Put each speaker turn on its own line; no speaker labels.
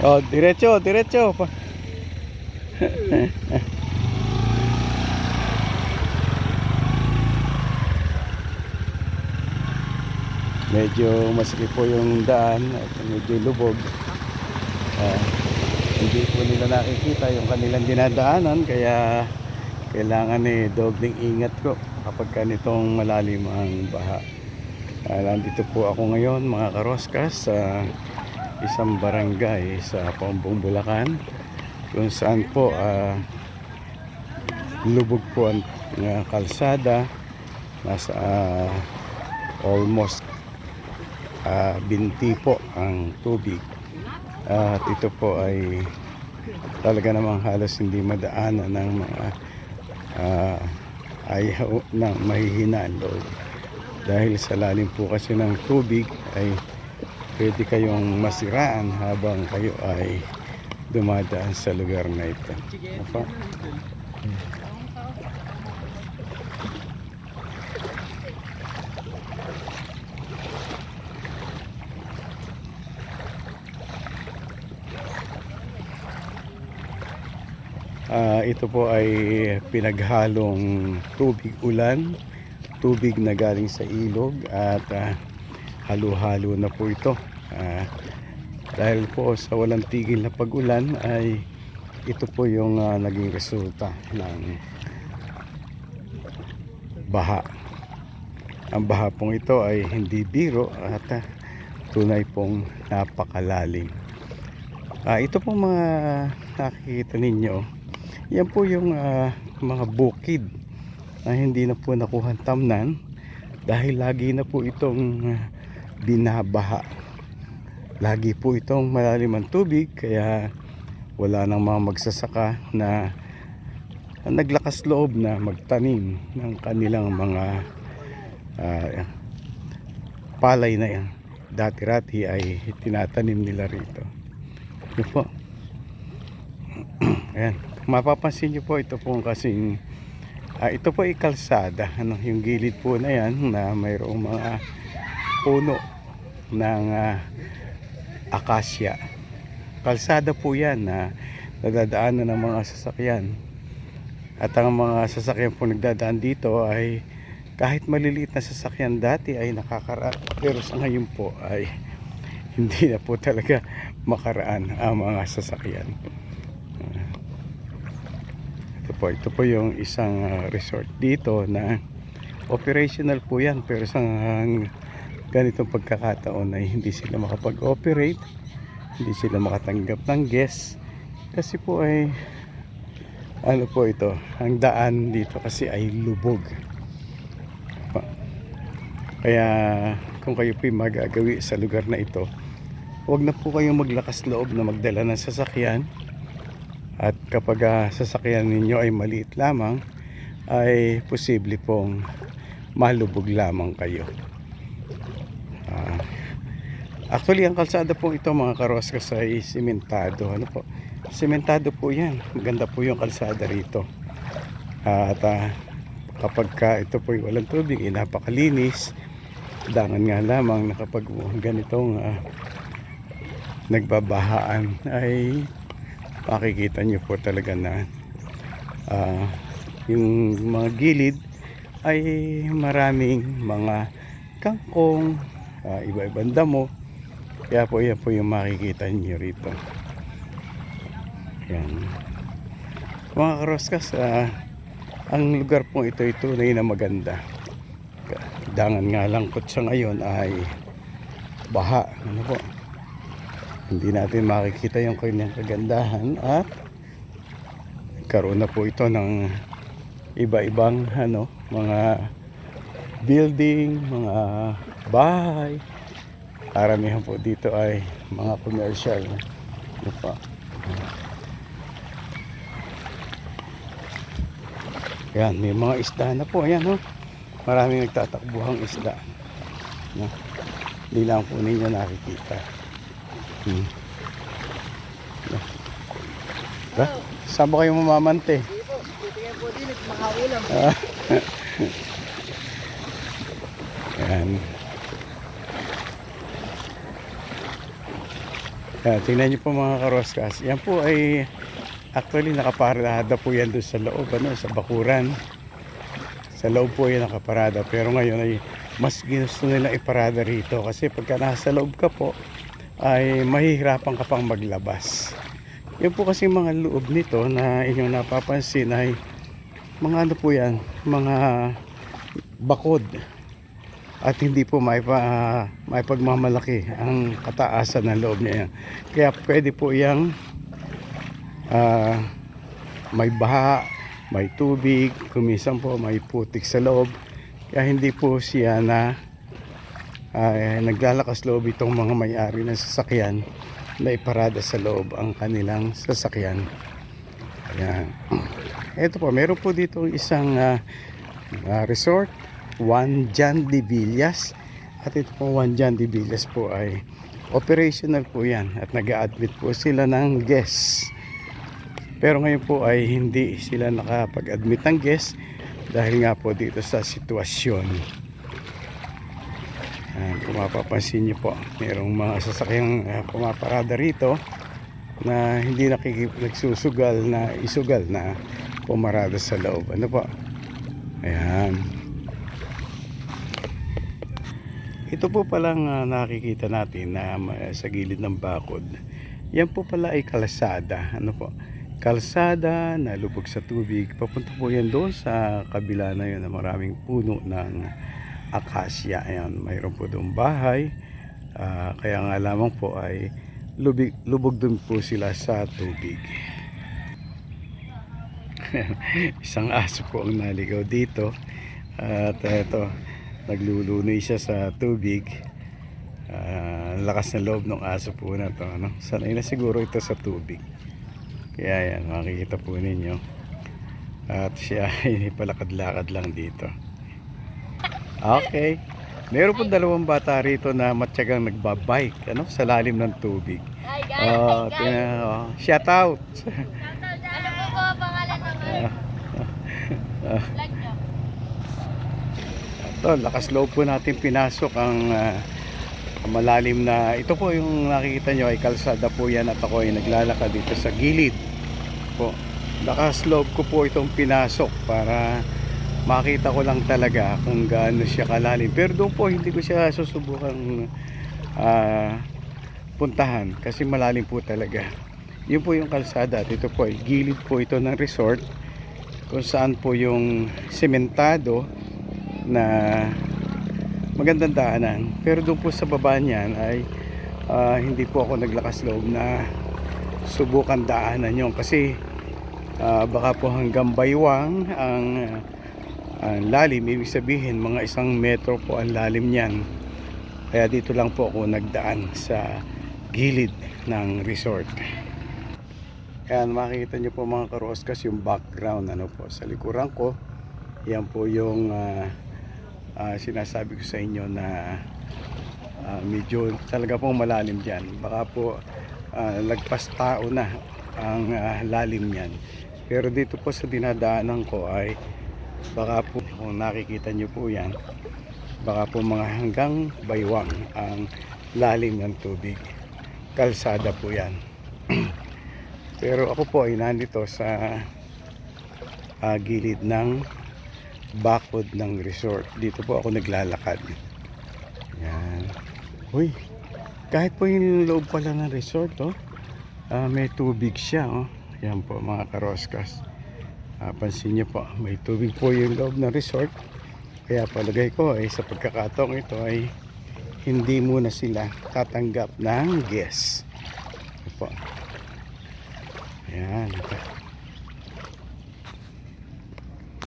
Oh, diretso, diretso. Medyo masikip po yung daan at medyo lubog. Ah, hindi po nila nakikita yung kanilang dinadaanan kaya kailangan eh dobling ingat ko kapag ganitong malalim ang baha. Ah, nandito po ako ngayon mga karoskas sa isang barangay sa Paumbong Bulacan kung saan po ah, lubog po ang ah, kalsada nasa ah, almost ah, binti po ang tubig at ito po ay talaga namang halos hindi madaanan ng mga ah, ayaw ng mahihinaan loob dahil sa lalim po kasi ng tubig ay pwede kayong masiraan habang kayo ay dumadaan sa lugar na ito. Apa? Ah, ito po ay pinaghalong tubig ulan, tubig na galing sa ilog at ah, halo-halo na po ito. Ah, dahil po sa walang tigil na pag-ulan ay ito po yung ah, naging resulta ng baha. Ang baha pong ito ay hindi biro at ah, tunay pong napakalalim. Ah, ito pong mga nakikita ninyo, yan po yung ah, mga bukid na hindi na po nakuha tamnan dahil lagi na po itong ah, binabaha. Lagi po itong malalim ang tubig kaya wala nang mga magsasaka na naglakas loob na magtanim ng kanilang mga ah, palay na yan. Dati-rati ay tinatanim nila rito. Ito po. Ayan. Mapapansin nyo po ito po kasing ah, ito po ay kalsada. Ano, yung gilid po na yan na mayroong mga puno ng ah, akasya. Kalsada po yan na nadadaanan ng mga sasakyan. At ang mga sasakyan po nagdadaan dito ay kahit maliliit na sasakyan dati ay nakakaraan. Pero sa ngayon po ay hindi na po talaga makaraan ang mga sasakyan. Po, ito po yung isang ah, resort dito na operational po yan. Pero sa ganitong pagkakataon ay hindi sila makapag-operate hindi sila makatanggap ng guests. Kasi po ay ano po ito ang daan dito kasi ay lubog. Kaya kung kayo po magagawi sa lugar na ito huwag na po kayong maglakas loob na magdala ng sasakyan at kapag ah, sasakyan ninyo ay maliit lamang ay posible pong malubog lamang kayo. Ah, actually ang kalsada po ito mga karoskas ay simentado. Ano po? Simentado po yan. Maganda po yung kalsada rito. At ah, kapag ka ito po ay walang tubig ay napakalinis. Dangan nga lamang na kapag ganitong ah, nagbabahaan ay makikita nyo po talaga na ah, yung mga gilid ay maraming mga kangkong, ah, iba-ibang damo. Kaya po yan po yung makikita nyo rito. Yan. Mga karoskas, ah, ang lugar po ito ay tunay na maganda. Dangan nga lang siya ngayon ay baha. Ano po? Hindi natin makikita yung kanyang kagandahan at karoon na po ito ng iba-ibang ano, mga building, mga bahay. Karamihan po dito ay mga commercial. Ano pa? Yan, may mga isda na po. Ayan, oh. Maraming nagtatakbuhang isda. Hindi lang po ninyo nakikita. Hmm. Ba? Saan ba kayo mamamante?
Hindi titingin po din. makaulam.
Ayan. Ayan, tingnan niyo po mga karoskas. Yan po ay actually nakaparada po yan doon sa loob, ano, sa bakuran. Sa loob po yan nakaparada. Pero ngayon ay mas ginusto nila iparada rito kasi pagka nasa loob ka po ay mahihirapan ka pang maglabas. Yan po kasi mga loob nito na inyong napapansin ay mga ano po yan, mga bakod at hindi po may pa, may pagmamalaki ang kataasan ng loob niya yan. Kaya pwede po yang ah, may baha, may tubig, kumisan po may putik sa loob. Kaya hindi po siya na ah, naglalakas loob itong mga may-ari ng sasakyan na iparada sa loob ang kanilang sasakyan. Ayan. Ito po, meron po dito isang ah, ah, resort Juan Jan de Villas at ito po Juan Jan de Villas po ay operational po yan at nag admit po sila ng guests pero ngayon po ay hindi sila nakapag-admit ng guests dahil nga po dito sa sitwasyon Ayan, kung mapapansin nyo po mayroong mga sasakyang ah, pumaparada rito na hindi nakikip nagsusugal na isugal na pumarada sa loob ano po ayan ito po palang ah, nakikita natin na ma- sa gilid ng bakod. Yan po pala ay kalsada. Ano po? Kalsada na lubog sa tubig. Papunta po yan doon sa kabila na yun na maraming puno ng akasya. Ayan, mayroon po doon bahay. Ah, kaya nga lamang po ay lubig, lubog doon po sila sa tubig. Isang aso po ang naligaw dito. At ito, naglulunoy siya sa tubig. Ang lakas na loob ng aso po na to. Ano? Sanay na siguro ito sa tubig. Kaya yan, makikita po ninyo. At siya ay palakad-lakad lang dito. Okay. Meron po dalawang bata rito na matyagang nagbabike ano, sa lalim ng tubig.
Hi guys!
Oh,
hi guys!
oh, shout out.
Ano po ang pangalan ng
Ah.
vlog nyo?
Ito, lakas loob po natin pinasok ang ah, malalim na ito po yung nakikita nyo ay kalsada po yan at ako ay naglalakad dito sa gilid po. Lakas loob ko po itong pinasok para makita ko lang talaga kung gaano siya kalalim. Pero doon po hindi ko siya susubukan ah, puntahan kasi malalim po talaga. Yun po yung kalsada at ito po ay gilid po ito ng resort kung saan po yung sementado na magandang daanan. Pero doon po sa baba niyan ay ah, hindi po ako naglakas loob na subukan daanan yon kasi ah, baka po hanggang baywang ang, ah, ang lalim. Ibig sabihin mga isang metro po ang lalim niyan. Kaya dito lang po ako nagdaan sa gilid ng resort. Ayan, makikita nyo po mga karoskas yung background ano po sa likuran ko. Yan po yung ah, ah, sinasabi ko sa inyo na ah, medyo talaga pong malalim dyan. Baka po ah, lagpas tao na ang ah, lalim niyan. Pero dito po sa dinadaanan ko ay baka po kung nakikita nyo po yan baka po mga hanggang baywang ang lalim ng tubig. Kalsada po yan. Pero ako po ay nandito sa ah, gilid ng bakod ng resort. Dito po ako naglalakad. Yan. Uy, kahit po yung loob pala ng resort, oh, ah, may tubig siya. Oh. Yan po mga karoskas. Ah, pansin niyo po, may tubig po yung loob ng resort. Kaya palagay ko ay sa pagkakataong ito ay hindi muna sila tatanggap ng guest. Ito. Ayan.